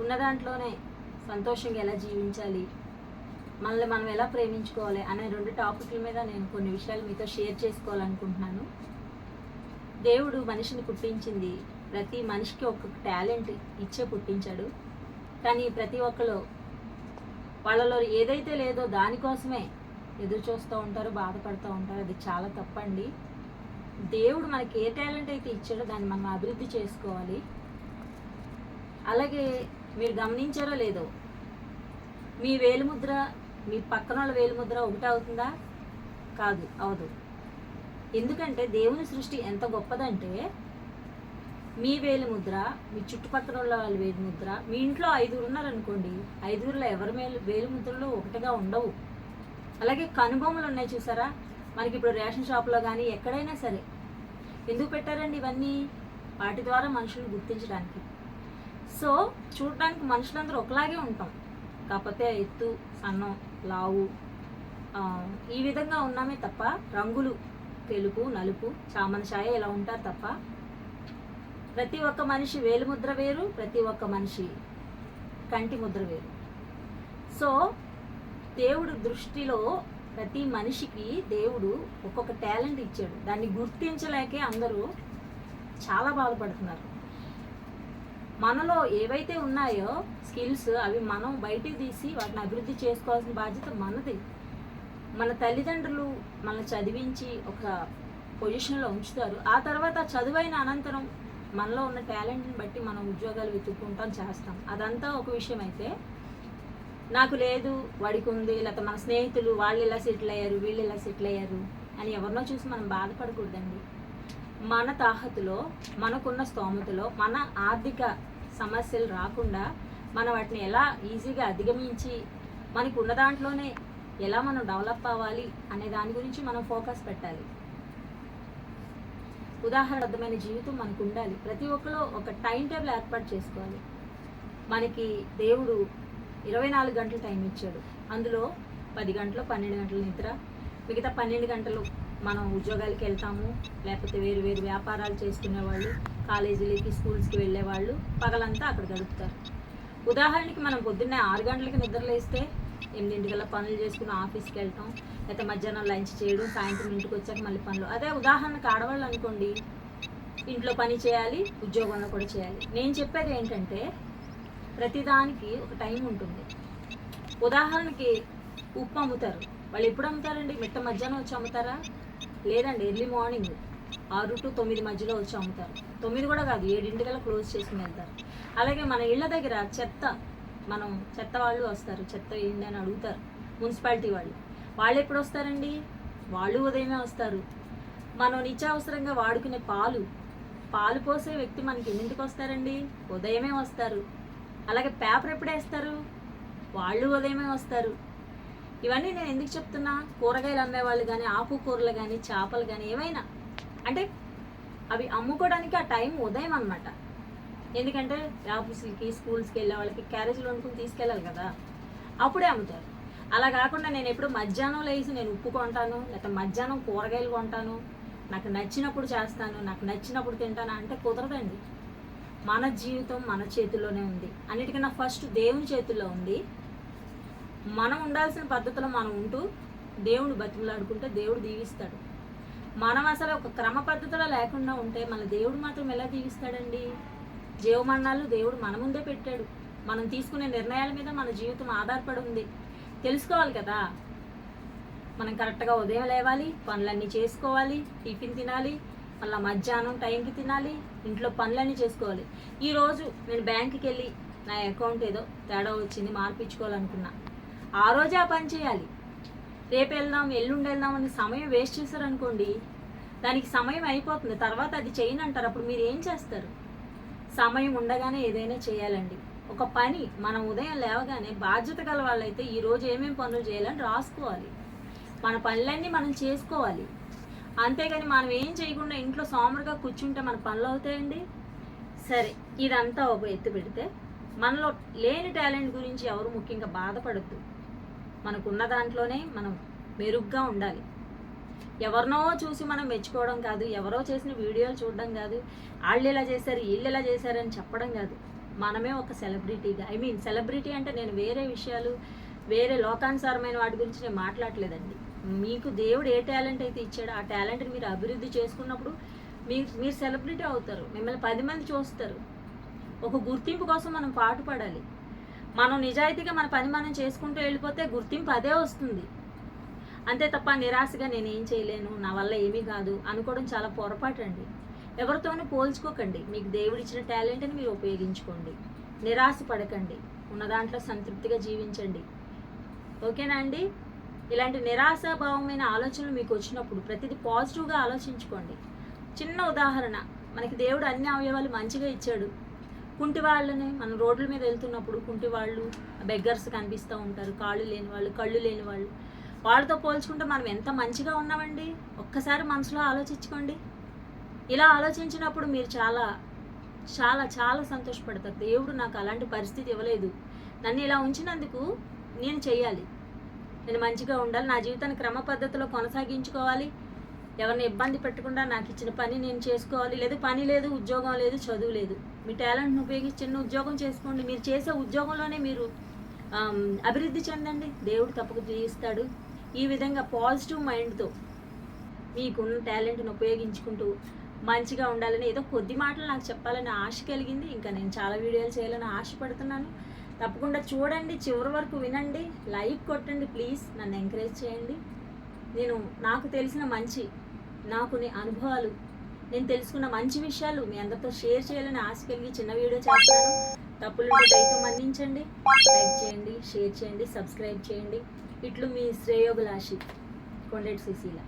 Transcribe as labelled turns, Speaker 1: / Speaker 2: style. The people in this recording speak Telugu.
Speaker 1: ఉన్న దాంట్లోనే సంతోషంగా ఎలా జీవించాలి మనల్ని మనం ఎలా ప్రేమించుకోవాలి అనే రెండు టాపిక్ల మీద నేను కొన్ని విషయాలు మీతో షేర్ చేసుకోవాలనుకుంటున్నాను. దేవుడు మనిషిని పుట్టించింది. ప్రతి మనిషికి ఒక్కొక్క టాలెంట్ ఇచ్చే పుట్టించాడు. కానీ ప్రతి ఒక్కరు వాళ్ళలో ఏదైతే లేదో దానికోసమే ఎదురు చూస్తూ ఉంటారు బాధపడుతూ ఉంటారు. అది చాలా తప్పండి. దేవుడు మనకి ఏ టాలెంట్ అయితే ఇచ్చాడో దాన్ని మనం అభివృద్ధి చేసుకోవాలి. అలాగే మీరు గమనించారో లేదో మీ వేలిముద్ర మీ పక్కన వాళ్ళ వేలిముద్ర ఒకటి అవుతుందా? కాదు అవదు. ఎందుకంటే దేవుని సృష్టి ఎంత గొప్పదంటే మీ వేలి ముద్ర మీ చుట్టుపక్కల ఉన్న వాళ్ళ వేలి ముద్ర మీ ఇంట్లో ఐదుగురు ఉన్నారనుకోండి ఐదుగురులో ఎవరి మేలు వేలిముద్రలు ఒకటిగా ఉండవు. అలాగే కనుబొమ్మలు ఉన్నాయి చూసారా? మనకి ఇప్పుడు రేషన్ షాప్లో కానీ ఎక్కడైనా సరే. ఎందుకు పెట్టారండి ఇవన్నీ? వాటి ద్వారా మనుషులు గుర్తించడానికి. సో చూడడానికి మనుషులందరూ ఒకలాగే ఉంటాం. కాకపోతే ఎత్తు సన్నం లావు ఈ విధంగా ఉన్నామే తప్ప రంగులు తెలుపు నలుపు చామన ఛాయ ఇలా ఉంటారు తప్ప ప్రతి ఒక్క మనిషి వేలుముద్ర వేరు ప్రతి ఒక్క మనిషి కంటి ముద్ర వేరు. సో దేవుడు దృష్టిలో ప్రతి మనిషికి దేవుడు ఒక్కొక్క టాలెంట్ ఇచ్చాడు. దాన్ని గుర్తించలేకే అందరూ చాలా బాధపడుతున్నారు. మనలో ఏవైతే ఉన్నాయో స్కిల్స్ అవి మనం బయటికి తీసి వాటిని అభివృద్ధి చేసుకోవాల్సిన బాధ్యత మనది. మన తల్లిదండ్రులు మనల్ని చదివించి ఒక పొజిషన్లో ఉంచుతారు. ఆ తర్వాత చదువైన అనంతరం మనలో ఉన్న టాలెంట్ని బట్టి మనం ఉద్యోగాలు వెతుక్కుంటాం చేస్తాం. అదంతా ఒక విషయం అయితే నాకు లేదు వాడికి ఉంది లేకపోతే మన స్నేహితులు వాళ్ళు ఇలా సెటిల్ అయ్యారు వీళ్ళు ఇలా సెటిల్ అయ్యారు అని ఎవరినో చూసి మనం బాధపడకూడదండి. మన తాహతులో మనకున్న స్తోమతలో మన ఆర్థిక సమస్యలు రాకుండా మనం వాటిని ఎలా ఈజీగా అధిగమించి మనకు ఉన్న దాంట్లోనే ఎలా మనం డెవలప్ అవ్వాలి అనే దాని గురించి మనం ఫోకస్ పెట్టాలి. ఉదాహరణబద్ధమైన జీవితం మనకు ఉండాలి ప్రతి ఒక్కరు ఒక టైం టేబుల్ ఏర్పాటు చేసుకోవాలి. మనకి దేవుడు ఇరవై నాలుగు గంటలు టైం ఇచ్చాడు. అందులో పది గంటలు పన్నెండు గంటల నిద్ర మిగతా పన్నెండు గంటలు మనం ఉద్యోగాలకి వెళ్తాము లేకపోతే వేరు వేరు వ్యాపారాలు చేసుకునే వాళ్ళు కాలేజీలకి స్కూల్స్కి వెళ్ళే వాళ్ళు పగలంతా అక్కడ గడుపుతారు. ఉదాహరణకి మనం పొద్దున్నే ఆరు గంటలకి నిద్రలేస్తే ఎనిమిదింటికల్లా పనులు చేసుకుని ఆఫీస్కి వెళ్ళటం లేకపోతే మధ్యాహ్నం లంచ్ చేయడం సాయంత్రం ఇంటికి వచ్చాక మళ్ళీ పనులు. అదే ఉదాహరణకు ఆడవాళ్ళు అనుకోండి ఇంట్లో పని చేయాలి ఉద్యోగంలో కూడా చేయాలి. నేను చెప్పేది ఏంటంటే ప్రతిదానికి ఒక టైం ఉంటుంది. ఉదాహరణకి ఉప్పు అమ్ముతారు. వాళ్ళు ఎప్పుడు అమ్ముతారండి? మిట్ట మధ్యాహ్నం వచ్చి అమ్ముతారా? లేదండి ఎర్లీ మార్నింగ్ ఆరు టు తొమ్మిది మధ్యలో వచ్చి అమ్ముతారు. తొమ్మిది కూడా కాదు ఏడింటికల్లా క్లోజ్ చేసుకుని వెళ్తారు. అలాగే మన ఇళ్ళ దగ్గర చెత్త మనం చెత్త వాళ్ళు వస్తారు. చెత్త ఏంటి అని అడుగుతారు మున్సిపాలిటీ వాళ్ళు. వాళ్ళు ఎప్పుడు వస్తారండి? వాళ్ళు ఉదయమే వస్తారు. మనం నిత్యావసరంగా వాడుకునే పాలు పాలు పోసే వ్యక్తి మనకి ఎన్నింటికి వస్తారండి? ఉదయమే వస్తారు. అలాగే పేపర్ ఎప్పుడు వేస్తారు? వాళ్ళు ఉదయమే వస్తారు. ఇవన్నీ నేను ఎందుకు చెప్తున్నా? కూరగాయలు అమ్మేవాళ్ళు కానీ ఆకుకూరలు కానీ చేపలు కానీ ఏమైనా అంటే అవి అమ్ముకోవడానికి ఆ టైం ఉదయం అన్నమాట. ఎందుకంటే ఆఫీసులకి స్కూల్స్కి వెళ్ళే వాళ్ళకి క్యారేజీలు వండుకుని తీసుకెళ్ళాలి కదా. అప్పుడే అమ్ముతారు. అలా కాకుండా నేను ఎప్పుడు మధ్యాహ్నం లేచి నేను ఉప్పు కొంటాను లేకపోతే మధ్యాహ్నం కూరగాయలు కొంటాను నాకు నచ్చినప్పుడు చేస్తాను నాకు నచ్చినప్పుడు తింటాను అంటే కుదరదండి. మన జీవితం మన చేతిలోనే ఉంది. అన్నిటికన్నా ఫస్ట్ దేవుని చేతుల్లో ఉంది. మనం ఉండాల్సిన పద్ధతిలో మనం ఉంటూ దేవుడు బతిమలాడుకుంటే దేవుడు దీవిస్తాడు. మనం అసలు ఒక క్రమ పద్ధతిలో లేకుండా ఉంటే మన దేవుడు మాత్రం ఎలా దీవిస్తాడండి? జీవమరణాలు దేవుడు మన ముందే పెట్టాడు. మనం తీసుకునే నిర్ణయాల మీద మన జీవితం ఆధారపడి ఉంది. తెలుసుకోవాలి కదా? మనం కరెక్ట్గా ఉదయం లేవాలి పనులన్నీ చేసుకోవాలి టిఫిన్ తినాలి మళ్ళీ మధ్యాహ్నం టైంకి తినాలి ఇంట్లో పనులన్నీ చేసుకోవాలి. ఈరోజు నేను బ్యాంకుకి వెళ్ళి నా అకౌంట్ ఏదో తేడా వచ్చింది మార్పించుకోవాలనుకున్నా ఆ రోజే ఆ పని చేయాలి. రేపు వెళ్దాం ఎల్లుండి వెళ్దాం అని సమయం వేస్ట్ చేశారనుకోండి దానికి సమయం అయిపోతుంది. తర్వాత అది చేయను అంటారు. అప్పుడు మీరు ఏం చేస్తారు? సమయం ఉండగానే ఏదైనా చేయాలండి. ఒక పని మనం ఉదయం లేవగానే బాధ్యత గల వాళ్ళైతే ఈ రోజు ఏమేమి పనులు చేయాలని రాసుకోవాలి. మన పనులన్నీ మనం చేసుకోవాలి. అంతేగాని మనం ఏం చేయకుండా ఇంట్లో సోమరుగా కూర్చుంటే మన పనులు అవుతాయండి? సరే ఇదంతా ఒక ఎత్తు పెడితే మనలో లేని టాలెంట్ గురించి ఎవరు ముఖ్యంగా బాధపడద్దు. మనకున్న దాంట్లోనే మనం మెరుగ్గా ఉండాలి. ఎవరినో చూసి మనం మెచ్చుకోవడం కాదు ఎవరో చేసిన వీడియోలు చూడడం కాదు వాళ్ళు ఇలా చేశారు వీళ్ళు ఇలా చేశారని చెప్పడం కాదు. మనమే ఒక సెలబ్రిటీగా. ఐ మీన్ సెలబ్రిటీ అంటే నేను వేరే విషయాలు వేరే లోకానుసారమైన వాటి గురించి నేను మాట్లాడలేదండి. మీకు దేవుడు ఏ టాలెంట్ అయితే ఇచ్చాడో ఆ టాలెంట్ని మీరు అభివృద్ధి చేసుకున్నప్పుడు మీరు మీరు సెలబ్రిటీ అవుతారు. మిమ్మల్ని పది మంది చూస్తారు. ఒక గుర్తింపు కోసం మనం పాటుపడాలి. మనం నిజాయితీగా మన పని మనం చేసుకుంటూ వెళ్ళిపోతే గుర్తింపు అదే వస్తుంది. అంతే తప్ప నిరాశగా నేను ఏం చేయలేను నా వల్ల ఏమీ కాదు అనుకోవడం చాలా పొరపాటు అండి ఎవరితోనూ పోల్చుకోకండి. మీకు దేవుడిచ్చిన టాలెంట్ని మీరు ఉపయోగించుకోండి. నిరాశ పడకండి. ఉన్న దాంట్లో సంతృప్తిగా జీవించండి. ఓకేనా అండి? ఇలాంటి నిరాశాభావమైన ఆలోచనలు మీకు వచ్చినప్పుడు ప్రతిదీ పాజిటివ్గా ఆలోచించుకోండి. చిన్న ఉదాహరణ మనకి దేవుడు అన్ని అవయవాలు మంచిగా ఇచ్చాడు. కుంటి వాళ్ళని మనం రోడ్ల మీద వెళ్తున్నప్పుడు కుంటి వాళ్ళు బెగ్గర్స్ కనిపిస్తూ ఉంటారు కాళ్ళు లేని వాళ్ళు కళ్ళు లేని వాళ్ళు. వాళ్ళతో పోల్చుకుంటే మనం ఎంత మంచిగా ఉన్నామండి? ఒక్కసారి మనసులో ఆలోచించుకోండి. ఇలా ఆలోచించినప్పుడు మీరు చాలా చాలా చాలా సంతోషపడతారు. దేవుడు నాకు అలాంటి పరిస్థితి ఇవ్వలేదు. నన్ను ఇలా ఉంచినందుకు నేను చెయ్యాలి. నేను మంచిగా ఉండాలి. నా జీవితాన్ని క్రమ పద్ధతిలో కొనసాగించుకోవాలి. ఎవరిని ఇబ్బంది పెట్టకుండా నాకు ఇచ్చిన పని నేను చేసుకోవాలి. లేదు పని లేదు ఉద్యోగం లేదు చదువు లేదు. మీ టాలెంట్ను ఉపయోగించి చిన్న ఉద్యోగం చేసుకోండి. మీరు చేసే ఉద్యోగంలోనే మీరు అభివృద్ధి చెందండి. దేవుడు తప్పక జీవిస్తాడు. ఈ విధంగా పాజిటివ్ మైండ్తో మీకున్న టాలెంట్ని ఉపయోగించుకుంటూ మంచిగా ఉండాలని ఏదో కొద్ది మాటలు నాకు చెప్పాలని ఆశ కలిగింది. ఇంకా నేను చాలా వీడియోలు చేయాలని ఆశపడుతున్నాను తప్పకుండా చూడండి చివరి వరకు వినండి. లైక్ కొట్టండి ప్లీజ్. నన్ను ఎంకరేజ్ చేయండి. నేను నాకు తెలిసిన మంచి నాకు నీ అనుభవాలు. నేను తెలుసుకున్న మంచి విషయాలు మీ అందరితో షేర్ చేయాలని ఆశ కలిగి చిన్న వీడియో చేస్తాను. తప్పులుంటే దయతో మన్నించండి. లైక్ చేయండి షేర్ చేయండి సబ్స్క్రైబ్ చేయండి. ఇట్లు మీ శ్రేయోగులాషి కొండెట్ సుశీల